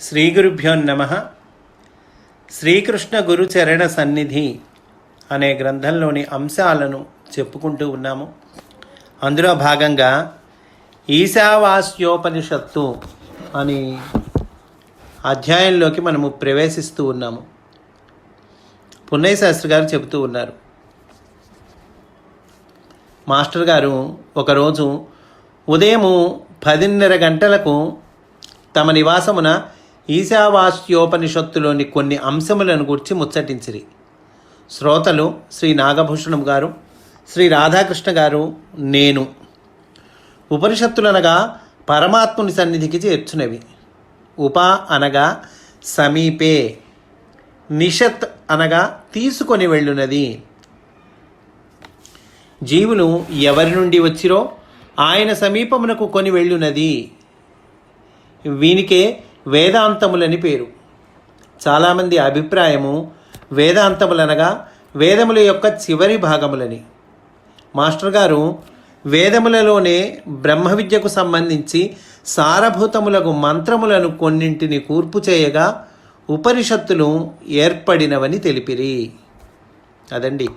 శ్రీ గురుభ్యో నమ. శ్రీకృష్ణ గురు చరణ సన్నిధి అనే గ్రంథంలోని అంశాలను చెప్పుకుంటూ ఉన్నాము. అందులో భాగంగా ఈశావాస్యోపనిషత్తు అని అధ్యాయంలోకి మనము ప్రవేశిస్తూ ఉన్నాము. పున్నయ్య శాస్త్రి గారు చెబుతూ ఉన్నారు. మాస్టర్ గారు ఒకరోజు ఉదయము పదిన్నర గంటలకు తమ నివాసమున ఈశావాస్యోపనిషత్తులోని కొన్ని అంశములను గురించి ముచ్చటించిరి. శ్రోతలు శ్రీ నాగభూషణం గారు శ్రీ రాధాకృష్ణ గారు నేను ఉపనిషత్తులనగా పరమాత్ముని సన్నిధికి చేర్చునవి. ఉప అనగా సమీపే నిషత్ అనగా తీసుకొని వెళ్ళునది. జీవులు ఎవరి నుండి వచ్చిరో ఆయన సమీపమునకు కొని వెళ్ళునది. వీనికే వేదాంతములని పేరు. చాలామంది అభిప్రాయము వేదాంతములనగా వేదముల యొక్క చివరి భాగములని. మాస్టర్ గారు వేదములలోనే బ్రహ్మ విద్యకు సంబంధించి సారభూతములకు మంత్రములను కొన్నింటిని కూర్పు చేయగా ఉపనిషత్తులు ఏర్పడినవని తెలిపిరి. అదండి.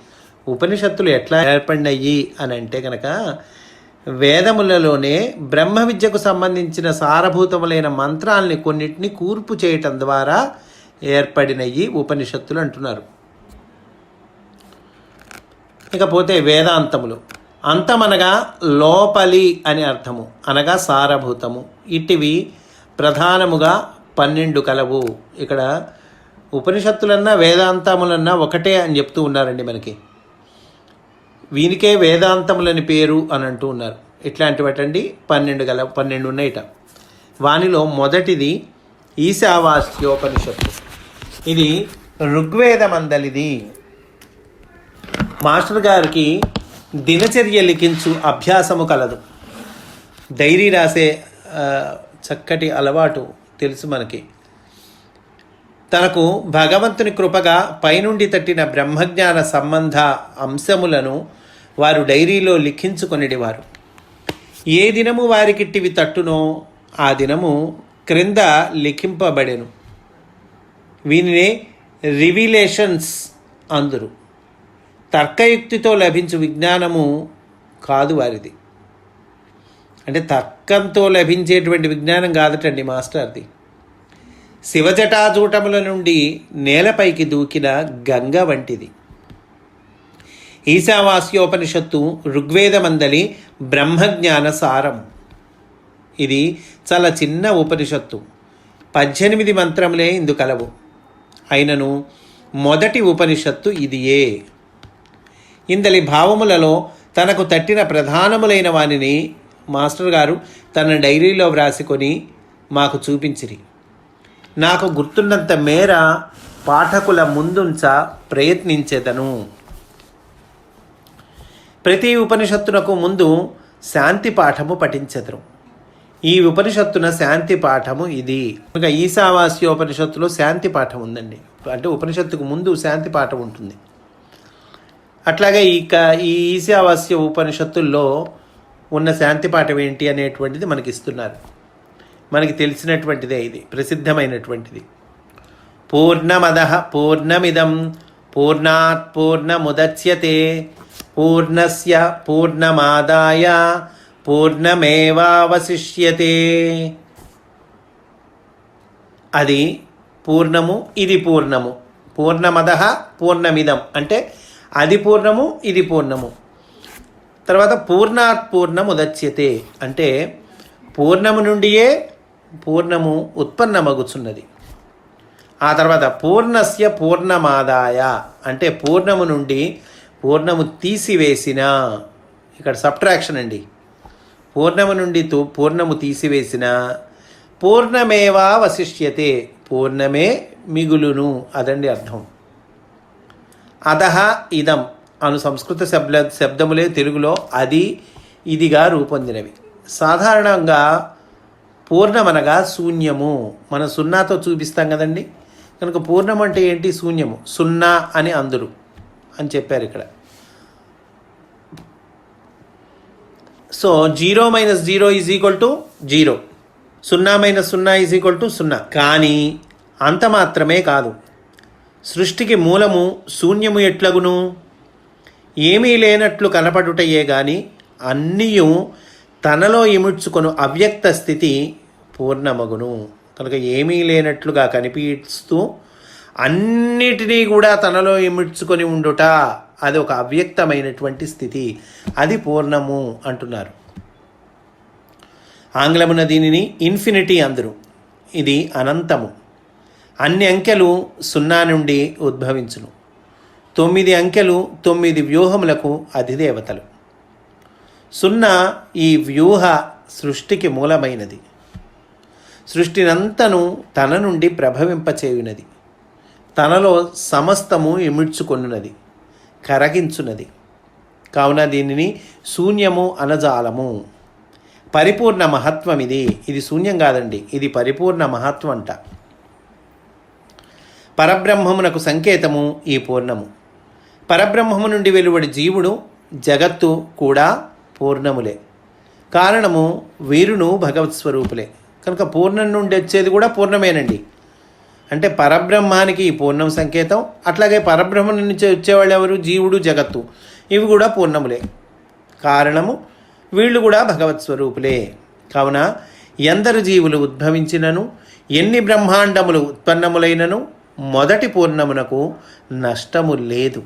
ఉపనిషత్తులు ఎట్లా ఏర్పడినయ్యి అని అంటే కనుక వేదములలోనే బ్రహ్మ విద్యకు సంబంధించిన సారభూతములైన మంత్రాల్ని కొన్నిటిని కూర్పు చేయటం ద్వారా ఏర్పడినవి ఉపనిషత్తులు అంటున్నారు. ఇకపోతే వేదాంతములు. అంతమనగా లోపలి అని అర్థము అనగా సారభూతము. ఇటివి ప్రధానముగా పన్నెండు కలవు. ఇక్కడ ఉపనిషత్తులన్నా వేదాంతములన్నా ఒకటే అని చెప్తూ ఉన్నారండి మనకి. వీనికే వేదాంతములని పేరు అని అంటూ ఉన్నారు. ఇట్లాంటివటండి పన్నెండు గల పన్నెండు ఉన్నాయిట. వానిలో మొదటిది ఈశావాస్యోపనిషత్తు. ఇది ఋగ్వేద మందలిది మాస్టర్ గారికి దినచర్య లిఖించు అభ్యాసము కలదు. డైరీ రాసే చక్కటి అలవాటు తెలుసు మనకి. తనకు భగవంతుని కృపగా పైనుండి తట్టిన బ్రహ్మజ్ఞాన సంబంధ అంశములను వారు డైరీలో లిఖించుకొనిడివారు. ఏ దినము వారికిట్టివి తట్టునో ఆ దినము క్రింద లిఖింపబడెను. వీనినే రివిలేషన్స్ అందురు. తర్కయుక్తితో లభించు విజ్ఞానము కాదు వారిది. అంటే తర్కంతో లభించేటువంటి విజ్ఞానం కాదటండి మాస్టర్ది. శివజటాజూటముల నుండి నేలపైకి దూకిన గంగ వంటిది. ఈశావాస్యోపనిషత్తు ఋగ్వేదమందలి బ్రహ్మజ్ఞాన సారం ఇది చాలా చిన్న ఉపనిషత్తు. పద్దెనిమిది మంత్రములే ఇందు కలవు. అయినను మొదటి ఉపనిషత్తు ఇదియే. ఇందలి భావములలో తనకు తట్టిన ప్రధానములైన వానిని మాస్టర్ గారు తన డైరీలో వ్రాసుకొని మాకు చూపించిరి. నాకు గుర్తున్నంత మేర పాఠకుల ముందుంచ ప్రయత్నించేదను. ప్రతి ఉపనిషత్తునకు ముందు శాంతి పాఠము పఠించెదరు. ఈ ఉపనిషత్తున శాంతి పాఠము ఇది. ఇంకా ఈశావాస్యోపనిషత్తులో శాంతి పాఠం ఉందండి. అంటే ఉపనిషత్తుకు ముందు శాంతి పాఠం ఉంటుంది. అట్లాగే ఇక ఈ ఈశావాస్య ఉపనిషత్తుల్లో ఉన్న శాంతి పాఠం ఏంటి అనేటువంటిది మనకి ఇస్తున్నారు మనకి తెలిసినటువంటిదే ఇది ప్రసిద్ధమైనటువంటిది. పూర్ణమద పూర్ణమిదం పూర్ణాత్ పూర్ణముదచ్యతే పూర్ణస్య పూర్ణమాదాయ పూర్ణమేవావశిష్యతే అది పూర్ణము ఇది పూర్ణము. పూర్ణమద పూర్ణమిదం. అంటే అది పూర్ణము ఇది పూర్ణము. తర్వాత పూర్ణాత్ పూర్ణముదచ్యతే అంటే పూర్ణము నుండియే పూర్ణము ఉత్పన్నమగుచున్నది. ఆ తర్వాత పూర్ణస్య పూర్ణమాదాయ. అంటే పూర్ణము నుండి పూర్ణము తీసివేసిన ఇక్కడ సబ్ట్రాక్షన్ అండి. పూర్ణము నుండి తూ పూర్ణము తీసివేసిన పూర్ణమేవా వశిష్యతే పూర్ణమే మిగులును అదండి అర్థం. అదహ ఇదం అను సంస్కృత శబ్ద శబ్దములే తెలుగులో అది ఇదిగా రూపొందినవి. సాధారణంగా పూర్ణమనగా శూన్యము మనం సున్నాతో చూపిస్తాం కదండి. కనుక పూర్ణం అంటే ఏంటి? శూన్యము. సున్నా అని అందురు. అని చెప్పారు ఇక్కడ. So zero minus zero is equal to zero. సున్నా మైనస్ సున్నా ఈజ్ ఈక్వల్ టు సున్నా. కానీ అంత మాత్రమే కాదు. సృష్టికి మూలము శూన్యము ఎట్లగును? ఏమీ లేనట్లు కనపడుటయే గాని అన్నీయు తనలో ఇముడ్చుకొను అవ్యక్త స్థితి పూర్ణమగును. కనుక ఏమీ లేనట్లుగా కనిపిస్తూ అన్నిటినీ కూడా తనలో ఇమిడ్చుకొని ఉండుట అది ఒక అవ్యక్తమైనటువంటి స్థితి. అది పూర్ణము అంటున్నారు. ఆంగ్లమున దీనిని ఇన్ఫినిటీ అందరు. ఇది అనంతము. అన్ని అంకెలు సున్నా నుండి ఉద్భవించును. తొమ్మిది అంకెలు తొమ్మిది వ్యూహములకు అధిదేవతలు. సున్నా ఈ వ్యూహ సృష్టికి మూలమైనది. సృష్టినంతను తన నుండి ప్రభవింపచేయునది. తనలో సమస్తము ఇమిడ్చుకొనున్నది కరగించున్నది. కావున దీనిని శూన్యము అనజాలము. పరిపూర్ణ మహత్వం ఇది ఇది శూన్యం కాదండి ఇది పరిపూర్ణ మహత్వం అంట పరబ్రహ్మమునకు సంకేతము ఈ పూర్ణము. పరబ్రహ్మము నుండి వెలువడి జీవుడు జగత్తు కూడా పూర్ణములే. కారణము వీరును భగవత్ స్వరూపులే కనుక పూర్ణం నుండి వచ్చేది కూడా పూర్ణమేనండి. అంటే పరబ్రహ్మానికి ఈ పూర్ణం సంకేతం. అట్లాగే పరబ్రహ్మ నుంచి వచ్చేవాళ్ళు ఎవరు? జీవుడు జగత్తు. ఇవి కూడా పూర్ణములే. కారణము వీళ్ళు కూడా భగవత్ స్వరూపులే. కావున ఎందరు జీవులు ఉద్భవించినను ఎన్ని బ్రహ్మాండములు ఉత్పన్నములైనను మొదటి పూర్ణమునకు నష్టము లేదు.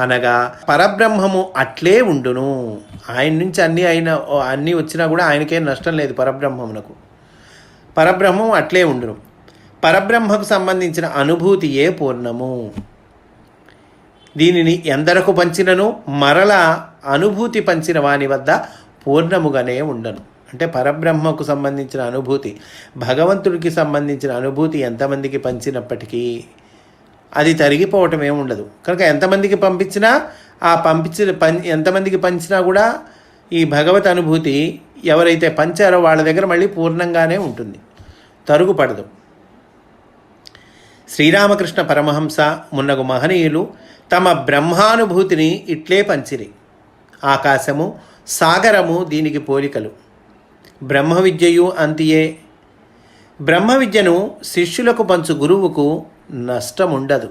అనగా పరబ్రహ్మము అట్లే ఉండును. ఆయన నుంచి అన్నీ అయిన అన్నీ వచ్చినా కూడా ఆయనకేం నష్టం లేదు పరబ్రహ్మమునకు. పరబ్రహ్మం అట్లే ఉండును. పరబ్రహ్మకు సంబంధించిన అనుభూతి ఏ పూర్ణము? దీనిని ఎందరకు పంచినను మరల అనుభూతి పంచిన వాని వద్ద పూర్ణముగానే ఉండను. అంటే పరబ్రహ్మకు సంబంధించిన అనుభూతి భగవంతుడికి సంబంధించిన అనుభూతి ఎంతమందికి పంచినప్పటికీ అది తరిగిపోవటం ఏమి ఉండదు. కనుక ఎంతమందికి పంపించినా ఆ పంపించిన పం ఎంతమందికి పంచినా కూడా ఈ భగవత్ అనుభూతి ఎవరైతే పంచారో వాళ్ళ దగ్గర మళ్ళీ పూర్ణంగానే ఉంటుంది. తరుగుపడదు. శ్రీరామకృష్ణ పరమహంస మున్నగు మహనీయులు తమ బ్రహ్మానుభూతిని ఇట్లే పంచిరి. ఆకాశము సాగరము దీనికి పోలికలు. బ్రహ్మ విద్యయు అంతియే. బ్రహ్మ విద్యను శిష్యులకు పంచు గురువుకు నష్టముండదు.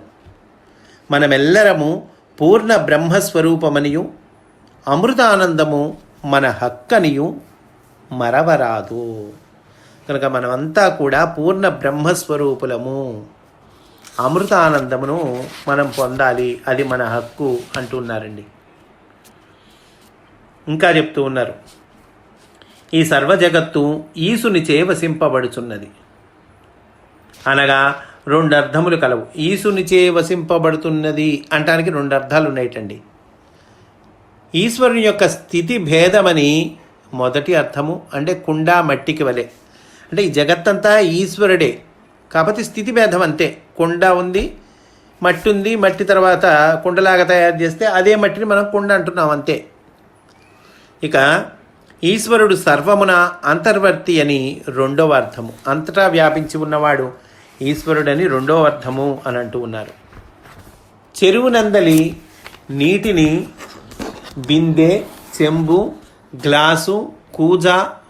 మనమెల్లరము పూర్ణ బ్రహ్మస్వరూపమనియు అమృతానందము మన హక్కనియు మరవరాదు. కనుక మనమంతా కూడా పూర్ణ బ్రహ్మస్వరూపులము. అమృతానందమును మనం పొందాలి అది మన హక్కు అంటున్నారండి. ఇంకా చెప్తూ ఉన్నారు. ఈ సర్వ జగత్తు ఈసునిచే వసింపబడుచున్నది అనగా రెండు అర్థములు కలవు. ఈసునిచే వసింపబడుతున్నది అంటానికి రెండు అర్థాలు ఉన్నాయటండి ఈశ్వరుని యొక్క స్థితి భేదమని మొదటి అర్థము అంటే కుండా మట్టికి వలె. అంటే ఈ జగత్తంతా ఈశ్వరుడే. కాకపోతే స్థితి భేదం అంతే. కుండ ఉంది మట్టి ఉంది మట్టి తర్వాత కుండలాగా తయారు చేస్తే అదే మట్టిని మనం కుండ అంటున్నాం అంతే. ఇక ఈశ్వరుడు సర్వమున అంతర్వర్తి అని రెండవ అర్థము. అంతటా వ్యాపించి ఉన్నవాడు ఈశ్వరుడని రెండవ అర్థము అని అంటూ ఉన్నారు. చెరువు నందలి నీటిని బిందె చెంబు గ్లాసు కూజ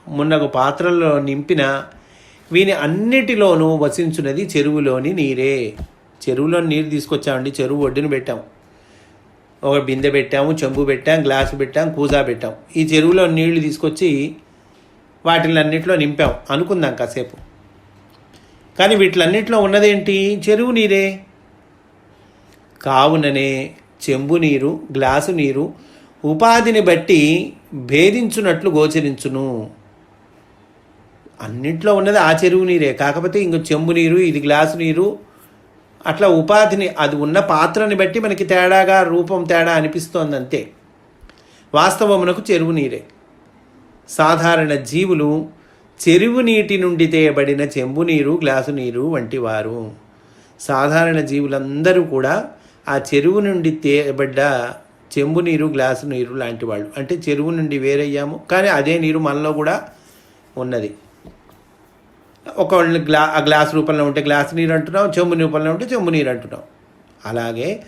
మున్నగు పాత్రల్లో నింపిన వీని అన్నిటిలోనూ వసించున్నది చెరువులోని నీరే. చెరువులో నీరు తీసుకొచ్చామండి. చెరువు ఒడ్డున పెట్టాం. ఒక బిందె పెట్టాము చెంబు పెట్టాం గ్లాసు పెట్టాం కూజా పెట్టాం. ఈ చెరువులో నీళ్ళు తీసుకొచ్చి వాటిలన్నింటిలో నింపాం. అనుకుందాం కాసేపు. కానీ వీటిలన్నింటిలో ఉన్నదేంటి? చెరువు నీరే. కావుననే చెంబు నీరు గ్లాసు నీరు ఉపాధిని బట్టి భేదించున్నట్లు గోచరించును. అన్నింటిలో ఉన్నది ఆ చెరువు నీరే. కాకపోతే ఇంకో చెంబు నీరు ఇది గ్లాసు నీరు అట్లా ఉపాధిని అది ఉన్న పాత్రని బట్టి మనకి తేడాగా రూపం తేడా అనిపిస్తోంది అంతే వాస్తవమునకు చెరువు నీరే. సాధారణ జీవులు చెరువు నీటి నుండి తేయబడిన చెంబు నీరు గ్లాసు నీరు వంటి వారు. సాధారణ జీవులందరూ కూడా ఆ చెరువు నుండి తేయబడ్డ చెంబు నీరు గ్లాసు నీరు లాంటి వాళ్ళు. అంటే చెరువు నుండి వేరయ్యాము. కానీ అదే నీరు మనలో కూడా ఉన్నది. ఒక గ్లా ఆ గ్లాస్ రూపంలో ఉంటే గ్లాస్ నీరు అంటున్నాం చెంబు రూపంలో ఉంటే చెంబు నీరు అంటున్నాం అలాగే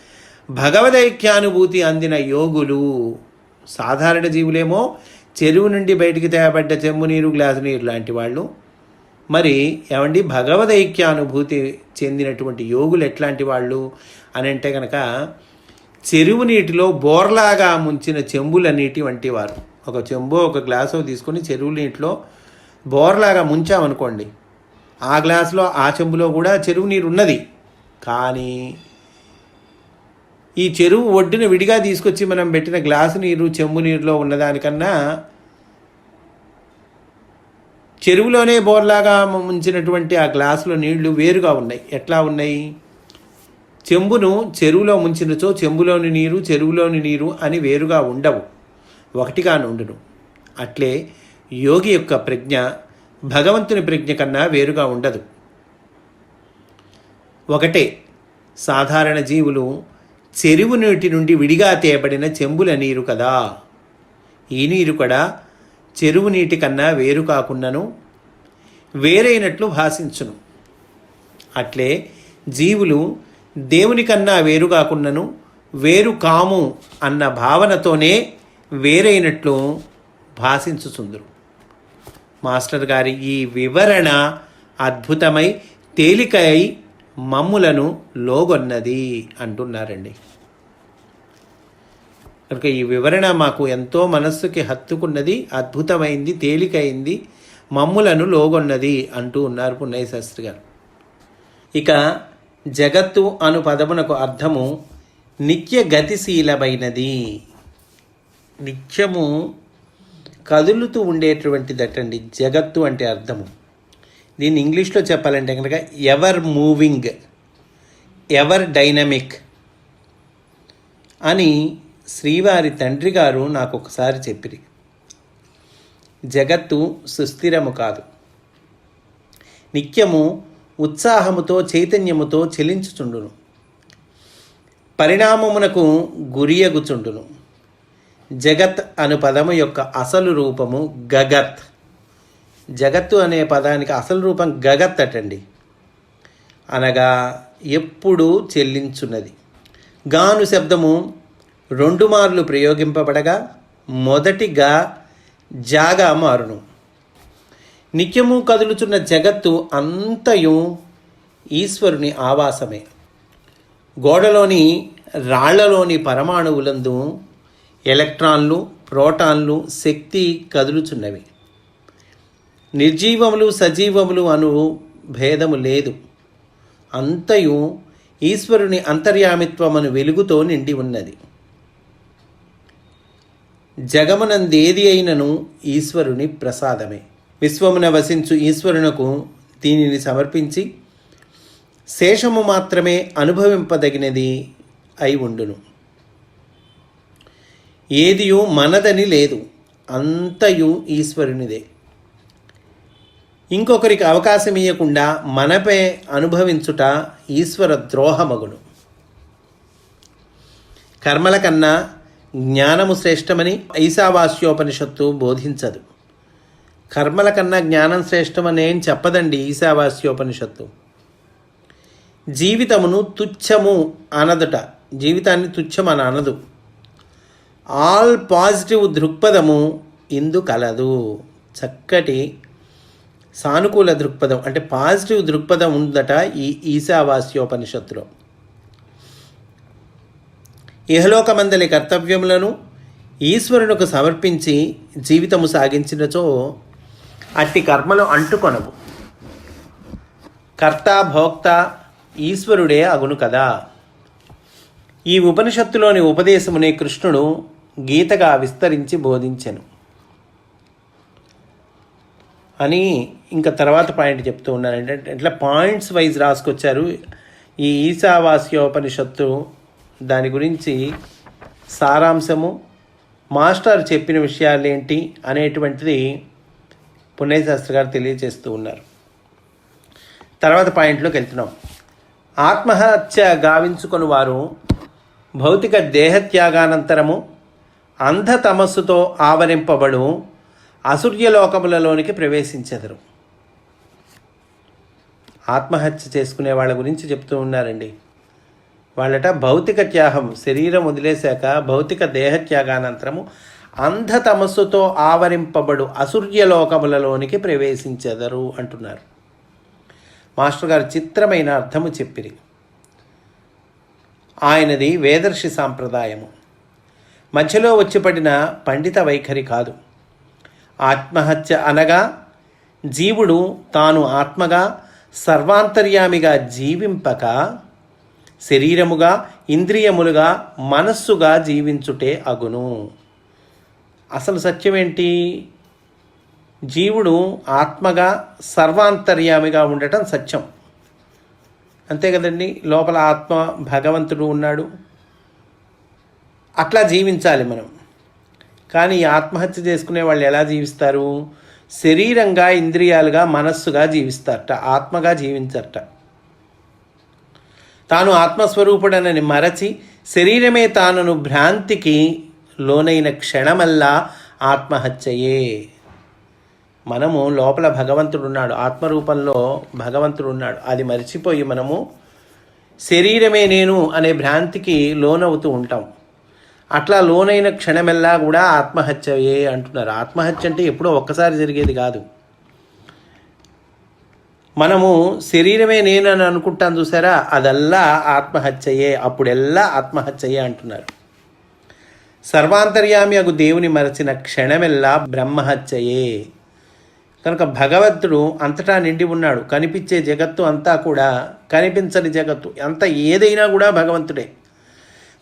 భగవదైక్యానుభూతి అందిన యోగులు సాధారణ జీవులేమో చెరువు నుండి బయటికి తేబడ్డ చెంబు నీరు గ్లాసు నీరు లాంటి వాళ్ళు. మరి ఏమండి భగవదైక్యానుభూతి చెందినటువంటి యోగులు ఎట్లాంటి వాళ్ళు అని అంటే కనుక చెరువు నీటిలో బోర్లాగా ముంచిన చెంబుల నీటి వంటి వారు. ఒక చెంబు ఒక గ్లాసో తీసుకొని చెరువు నీటిలో బోర్లాగా ముంచామనుకోండి ఆ గ్లాసులో ఆ చెంబులో కూడా చెరువు నీరు ఉన్నది కానీ ఈ చెరువు ఒడ్డున విడిగా తీసుకొచ్చి మనం పెట్టిన గ్లాసు నీరు చెంబు నీరులో ఉన్నదానికన్నా చెరువులోనే బోర్లాగా ముంచినటువంటి ఆ గ్లాసులో నీళ్ళు వేరుగా ఉన్నాయి. ఎట్లా ఉన్నాయి? చెంబును చెరువులో ముంచినచో చెంబులోని నీరు చెరువులోని నీరు అని వేరుగా ఉండవు. ఒకటిగా ఉండును. అట్లే యోగి యొక్క ప్రజ్ఞ భగవంతుని ప్రజ్ఞ కన్నా వేరుగా ఉండదు. ఒకటే సాధారణ జీవులు చెరువు నీటి నుండి విడిగా తేబడిన చెంబుల నీరు కదా. ఈ నీరు కూడా చెరువు నీటి కన్నా వేరు కాకుండాను వేరైనట్లు భాషించును. అట్లే జీవులు దేవుని కన్నా వేరు కాకుండాను వేరు కాము అన్న భావనతోనే వేరైనట్లు భాషించుచుందురు. మాస్టర్ గారి ఈ వివరణ అద్భుతమై తేలికై మమ్ములను లోగొన్నది అంటున్నారండి. కనుక ఈ వివరణ మాకు ఎంతో మనస్సుకి హత్తుకున్నది అద్భుతమైంది తేలికైంది మమ్ములను లోగొన్నది అంటూ ఉన్నారు పున్నయ్య శాస్త్రి గారు. ఇక జగత్తు అను పదమునకు అర్థము నిత్య గతిశీలమైనది నిత్యము కదులుతూ ఉండేటువంటిదటండి జగత్తు అంటే అర్థము. దీన్ని ఇంగ్లీష్లో చెప్పాలంటే కనుక ఎవర్ మూవింగ్ ఎవర్ డైనమిక్ అని శ్రీవారి తండ్రి గారు నాకు ఒకసారి చెప్పిరి. జగత్తు సుస్థిరము కాదు. నిత్యము ఉత్సాహముతో చైతన్యముతో చెలించుచుండును. పరిణామమునకు గురియగుచుండును. జగత్ అను పదము యొక్క అసలు రూపము గగత్. జగత్తు అనే పదానికి అసలు రూపం గగత్ అటండి. అనగా ఎప్పుడు చెల్లించున్నది. గాను శబ్దము రెండు మార్లు ప్రయోగింపబడగా మొదటిగా జాగా మారును. నిత్యము కదులుచున్న జగత్తు అంతయు ఈశ్వరుని ఆవాసమే. గోడలోని రాళ్ళలోని పరమాణువులందు ఎలక్ట్రాన్లు ప్రోటాన్లు శక్తి కదులుచున్నవి. నిర్జీవములు సజీవములు అను భేదము లేదు. అంతయు ఈశ్వరుని అంతర్యామిత్వమను వెలుగుతో నిండి ఉన్నది. జగమనందేది అయినను ఈశ్వరుని ప్రసాదమే. విశ్వమున వసించు ఈశ్వరునకు దీనిని సమర్పించి శేషము మాత్రమే అనుభవింపదగినది అయి ఉండును. ఏదియు మనదని లేదు అంతయు ఈశ్వరునిదే. ఇంకొకరికి అవకాశం ఇవ్వకుండా మనపై అనుభవించుట ఈశ్వర ద్రోహమగును. కర్మల కన్నా జ్ఞానము శ్రేష్టమని ఈశావాస్యోపనిషత్తు బోధించదు. కర్మల కన్నా జ్ఞానం శ్రేష్టమని చెప్పదండి ఈశావాస్యోపనిషత్తు. జీవితమును తుచ్చము అనదుట జీవితాన్ని తుచ్చమని అనదు. ఆల్ పాజిటివ్ దృక్పథము ఇందు కలదు. చక్కటి సానుకూల దృక్పథం అంటే పాజిటివ్ దృక్పథం ఉందట ఈ ఈశావాస్యోపనిషత్తులో. ఇహలోకమందలి కర్తవ్యములను ఈశ్వరునకు సమర్పించి జీవితము సాగించినచో అట్టి కర్మలు అంటుకొనవు. కర్త భోక్త ఈశ్వరుడే అగును కదా. ఈ ఉపనిషత్తులోని ఉపదేశమునే కృష్ణుడు గీతగా విస్తరించి బోధించెను. అని ఇంకా తర్వాత పాయింట్ చెప్తూ ఉన్నాను. ఏంటంటే ఇట్లా పాయింట్స్ వైజ్ రాసుకొచ్చారు ఈ ఈశావాస్యోపనిషత్తు. దాని గురించి సారాంశము మాస్టర్ చెప్పిన విషయాలు ఏంటి అనేటువంటిది పుణ్యశాస్త్రి గారు తెలియజేస్తూ ఉన్నారు. తర్వాత పాయింట్లోకి వెళ్తున్నాం. ఆత్మహత్య గావించుకొని వారు భౌతిక దేహత్యాగానంతరము అంధతమస్సుతో ఆవరింపబడు అసూర్యలోకములలోనికి ప్రవేశించెదరు. ఆత్మహత్య చేసుకునే వాళ్ళ గురించి చెప్తూ ఉన్నారండి. వాళ్ళట భౌతిక త్యాగం శరీరం వదిలేశాక భౌతిక దేహత్యాగానంతరము అంధతమస్సుతో ఆవరింపబడు అసూర్యలోకములలోనికి ప్రవేశించెదరు అంటున్నారు. మాస్టర్ గారు చిత్రమైన అర్థము చెప్పిరి. ఆయనది వేదర్శి సాంప్రదాయము. మధ్యలో వచ్చి పడిన పండిత వైఖరి కాదు. ఆత్మహత్య అనగా జీవుడు తాను ఆత్మగా సర్వాంతర్యామిగా జీవింపక శరీరముగా ఇంద్రియములుగా మనస్సుగా జీవించుటే అగును. అసలు సత్యమేంటి? జీవుడు ఆత్మగా సర్వాంతర్యామిగా ఉండటం సత్యం. అంతే కదండి? లోపల ఆత్మ భగవంతుడు ఉన్నాడు. అట్లా జీవించాలి మనం. కానీ ఆత్మహత్య చేసుకునే వాళ్ళు ఎలా జీవిస్తారు? శరీరంగా ఇంద్రియాలుగా మనస్సుగా జీవిస్తారట ఆత్మగా జీవించారట. తాను ఆత్మస్వరూపుడనని మరచి శరీరమే తానను భ్రాంతికి లోనైన క్షణమల్లా ఆత్మహత్యయే. మనము లోపల భగవంతుడు ఉన్నాడు ఆత్మరూపంలో భగవంతుడు ఉన్నాడు అది మర్చిపోయి మనము శరీరమే నేను అనే భ్రాంతికి లోనవుతూ ఉంటాం. అట్లా లోనైన క్షణమెల్లా కూడా ఆత్మహత్యయే అంటున్నారు. ఆత్మహత్య అంటే ఎప్పుడో ఒక్కసారి జరిగేది కాదు. మనము శరీరమే నేను అని అనుకుంటాను చూసారా? అదల్లా ఆత్మహత్యయే అప్పుడెల్లా ఆత్మహత్యయే అంటున్నారు. సర్వాంతర్యామి అగు దేవుని మరచిన క్షణమెల్లా బ్రహ్మహత్యయే. కనుక భగవంతుడు అంతటా నిండి ఉన్నాడు. కనిపించే జగత్తు అంతా కూడా కనిపించని జగత్తు అంత ఏదైనా కూడా భగవంతుడే.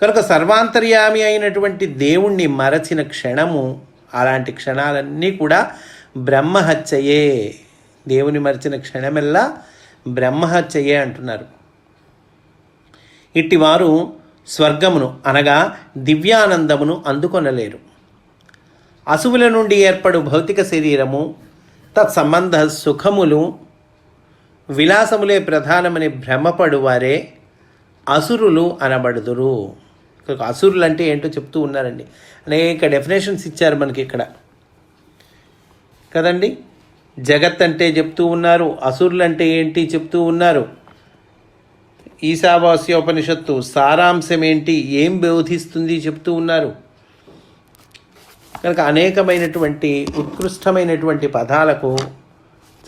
కనుక సర్వాంతర్యామి అయినటువంటి దేవుణ్ణి మరచిన క్షణము అలాంటి క్షణాలన్నీ కూడా బ్రహ్మహత్యయే. దేవుని మరచిన క్షణమెల్లా బ్రహ్మహత్యయే అంటున్నారు. ఇట్టివారు స్వర్గమును అనగా దివ్యానందమును అందుకొనలేరు. అసువుల నుండి ఏర్పడు భౌతిక శరీరము తత్సంబంధ సుఖములు విలాసములే ప్రధానమని భ్రమపడువారే అసురులు అనబడుదురు. ఇక్కడ అసురులు అంటే ఏంటో చెప్తూ ఉన్నారండి. అనేక డెఫినేషన్స్ ఇచ్చారు మనకి ఇక్కడ. కదండి? జగత్ అంటే చెప్తూ ఉన్నారు అసురులు అంటే ఏంటి చెప్తూ ఉన్నారు. ఈశావాస్యోపనిషత్తు సారాంశం ఏంటి ఏం బోధిస్తుంది చెప్తూ ఉన్నారు. కనుక అనేకమైనటువంటి ఉత్కృష్టమైనటువంటి పదాలకు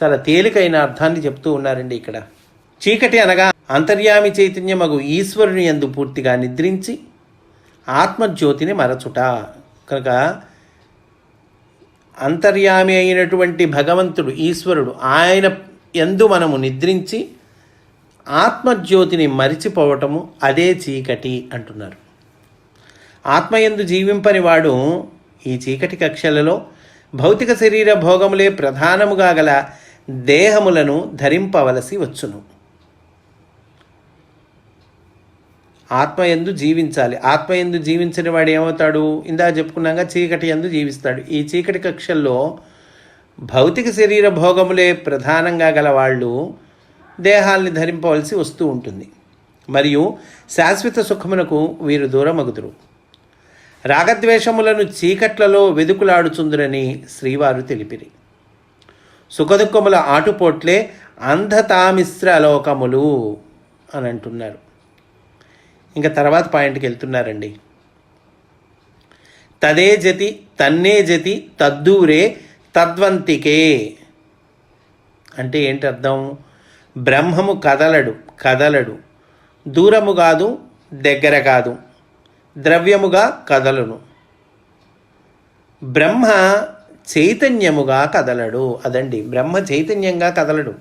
చాలా తేలికైన అర్థాన్ని చెప్తూ ఉన్నారండి ఇక్కడ. చీకటి అనగా అంతర్యామి చైతన్యమగు ఈశ్వరుని యందు పూర్తిగా నిద్రించి ఆత్మజ్యోతిని మరచుట. కనుక అంతర్యామి అయినటువంటి భగవంతుడు ఈశ్వరుడు ఆయన ఎందు మనము నిద్రించి ఆత్మజ్యోతిని మరిచిపోవటము అదే చీకటి అంటున్నారు. ఆత్మయందు జీవింపని వాడు ఈ చీకటి కక్షలలో భౌతిక శరీర భోగములే ప్రధానముగా గల దేహములను ధరింపవలసి వచ్చును. ఆత్మయందు జీవించాలి. ఆత్మయందు జీవించని వాడు ఏమవుతాడు? ఇందా చెప్పుకున్నాక చీకటి ఎందు జీవిస్తాడు. ఈ చీకటి కక్షల్లో భౌతిక శరీర భోగములే ప్రధానంగా గల వాళ్ళు దేహాల్ని ధరింపవలసి వస్తూ ఉంటుంది. మరియు శాశ్వత సుఖమునకు వీరు దూరమగుదురు. రాగద్వేషములను చీకట్లలో వెదుకులాడుచుందురని శ్రీవారు తెలిపిరి. సుఖదుఖముల ఆటుపోట్లే అంధతామిశ్ర లోకములు అని అంటున్నారు. ఇంకా తర్వాత పాయింట్కి వెళ్తున్నారండి. తదే జతి తన్నే జతి తద్దూరే తద్వంతికే. అంటే ఏంటి అర్థం? బ్రహ్మము కదలడు కదలడు. దూరము కాదు దగ్గర కాదు. ద్రవ్యముగా కదలును. బ్రహ్మ చైతన్యముగా కదలడు. అదండి బ్రహ్మ చైతన్యంగా కదలడు.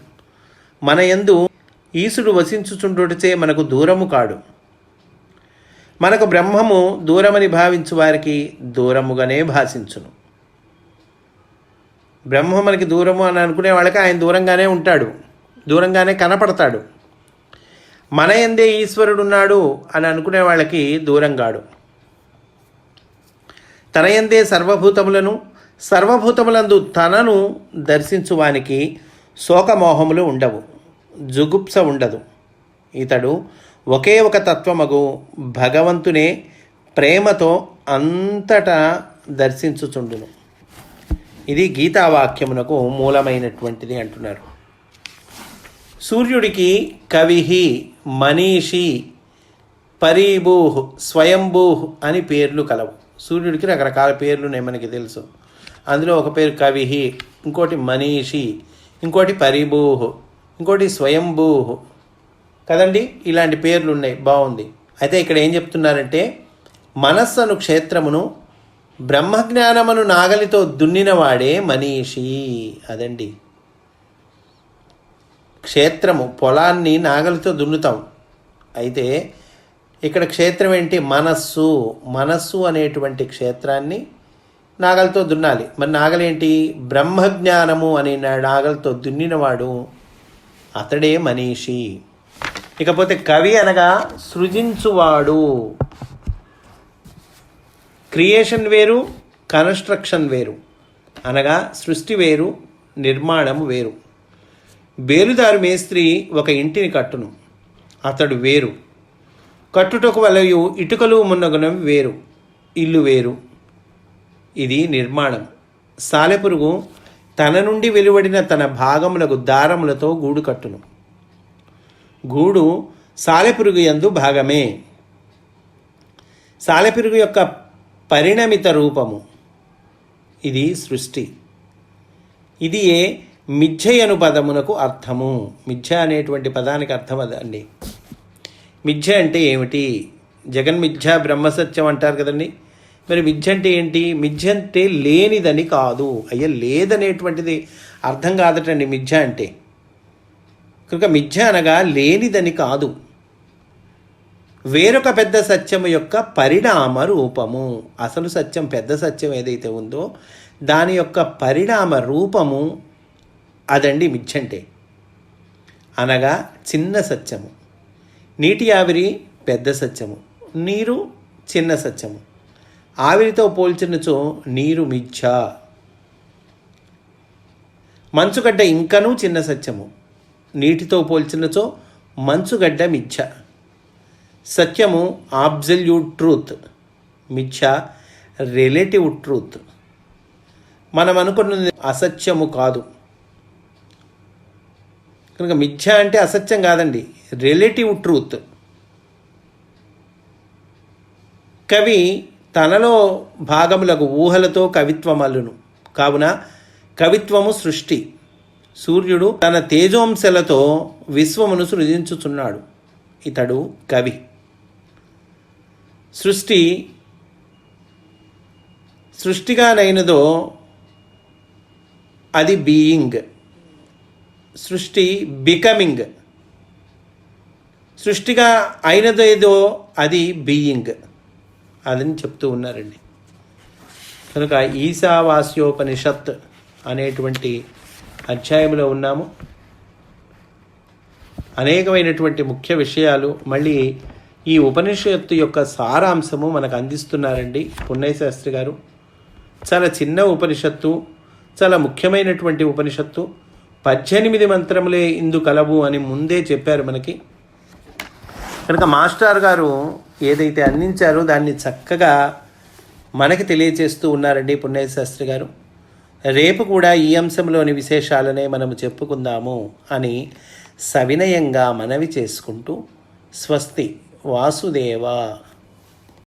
మన యందు ఈశుడు వసించుచుండుటచే మనకు దూరము కాడు. మనకు బ్రహ్మము దూరమని భావించు వారికి దూరముగానే భాషించును. బ్రహ్మ మనకి దూరము అని అనుకునే వాళ్ళకి ఆయన దూరంగానే ఉంటాడు. దూరంగానే కనపడతాడు. మన ఎందే ఈశ్వరుడు ఉన్నాడు అని అనుకునే వాళ్ళకి దూరంగాడు. తన ఎందే సర్వభూతములను సర్వభూతములందు తనను దర్శించువానికి శోకమోహములు ఉండవు. జుగుప్స ఉండదు. ఇతడు ఒకే ఒక తత్వమగు భగవంతునే ప్రేమతో అంతటా దర్శించుచుండును. ఇది గీతావాక్యమునకు మూలమైనటువంటిది అంటున్నారు. సూర్యుడికి కవిహి మనీషి పరీభూహ్ స్వయంభూహ్ అని పేర్లు కలవు. సూర్యుడికి రకరకాల పేర్లు ఉన్నాయి మనకి తెలుసు. అందులో ఒక పేరు కవిహి ఇంకోటి మనీషి ఇంకోటి పరిభూహ్ ఇంకోటి స్వయంభూహ్ కదండి? ఇలాంటి పేర్లు ఉన్నాయి బాగుంది. అయితే ఇక్కడ ఏం చెప్తున్నారంటే మనస్సను క్షేత్రమును బ్రహ్మజ్ఞానమును నాగలితో దున్నినవాడే మనీషి. అదండి. క్షేత్రము పొలాన్ని నాగలితో దున్నుతాం. అయితే ఇక్కడ క్షేత్రం ఏంటి? మనస్సు. మనస్సు అనేటువంటి క్షేత్రాన్ని నాగలతో దున్నాలి. మరి నాగలేంటి? బ్రహ్మజ్ఞానము అనే నా- నాగలతో దున్నినవాడు అతడే మనీషి. ఇకపోతే కవి అనగా సృజించువాడు. క్రియేషన్ వేరు కన్స్ట్రక్షన్ వేరు. అనగా సృష్టి వేరు నిర్మాణం వేరు. బేలుదారు మేస్త్రి ఒక ఇంటిని కట్టును. అతడు వేరు. కట్టుటకు వలయు ఇటుకలు మున్నగునవి వేరు. ఇల్లు వేరు. ఇది నిర్మాణం. సాలెపురుగు తన నుండి వెలువడిన తన భాగములకు దారములతో గూడు కట్టును. గూడు సాలెపురుగు యందు భాగమే. సాలెపురుగు యొక్క పరిణమిత రూపము. ఇది సృష్టి. ఇది ఏ మిథ్యయను పదమునకు అర్థము. మిథ్య అనేటువంటి పదానికి అర్థం అదండి. మిథ్య అంటే ఏమిటి? జగన్మిథ్య బ్రహ్మసత్యం అంటారు కదండి. మరి మిథ్య అంటే ఏంటి? మిథ్య అంటే లేనిదని కాదు. అయ్యా లేదనేటువంటిది అర్థం కాదటండి. మిథ్య అంటే కనుక మిథ్య అనగా లేనిదని కాదు. వేరొక పెద్ద సత్యము యొక్క పరిణామ రూపము. అసలు సత్యం పెద్ద సత్యం ఏదైతే ఉందో దాని యొక్క పరిణామ రూపము అదండి మిథ్య అంటే అనగా చిన్న సత్యము. నీటి ఆవిరి పెద్ద సత్యము. నీరు చిన్న సత్యము. ఆవిరితో పోల్చినచో నీరు మిథ్య. మంచుగడ్డ ఇంకనూ చిన్న సత్యము. నీటితో పోల్చినచో మంచుగడ్డ మిథ్య సత్యము ఆబ్జల్యూట్ ట్రూత్ మిథ్య రిలేటివ్ ట్రూత్. మనం అనుకున్నది అసత్యము కాదు. కనుక మిథ్య అంటే అసత్యం కాదండి రిలేటివ్ ట్రూత్. కవి తనలో భాగములకు ఊహలతో కవిత్వమల్లును. కావున కవిత్వము సృష్టి. సూర్యుడు తన తేజోంశలతో విశ్వమును సృజించుచున్నాడు ఇతడు కవి. సృష్టి సృష్టిగానైనదో అది బీయింగ్. సృష్టి బికమింగ్. సృష్టిగా అయినదేదో అది బీయింగ్. అదని చెప్తూ ఉన్నారండి. కనుక ఈశావాస్యోపనిషత్ అనేటువంటి అధ్యాయంలో ఉన్నాము. అనేకమైనటువంటి ముఖ్య విషయాలు మళ్ళీ ఈ ఉపనిషత్తు యొక్క సారాంశము మనకు అందిస్తున్నారండి పున్నయ్య శాస్త్రి గారు. చాలా చిన్న ఉపనిషత్తు చాలా ముఖ్యమైనటువంటి ఉపనిషత్తు. పద్దెనిమిది మంత్రములే ఇందు కలవు అని ముందే చెప్పారు మనకి. కనుక మాస్టర్ గారు ఏదైతే అందించారో దాన్ని చక్కగా మనకి తెలియజేస్తూ ఉన్నారండి పున్నయ్య శాస్త్రి గారు. రేపు కూడా ఈ అంశంలోని విశేషాలనే మనము చెప్పుకుందాము అని సవినయంగా మనవి చేసుకుంటూ స్వస్తి వాసుదేవ.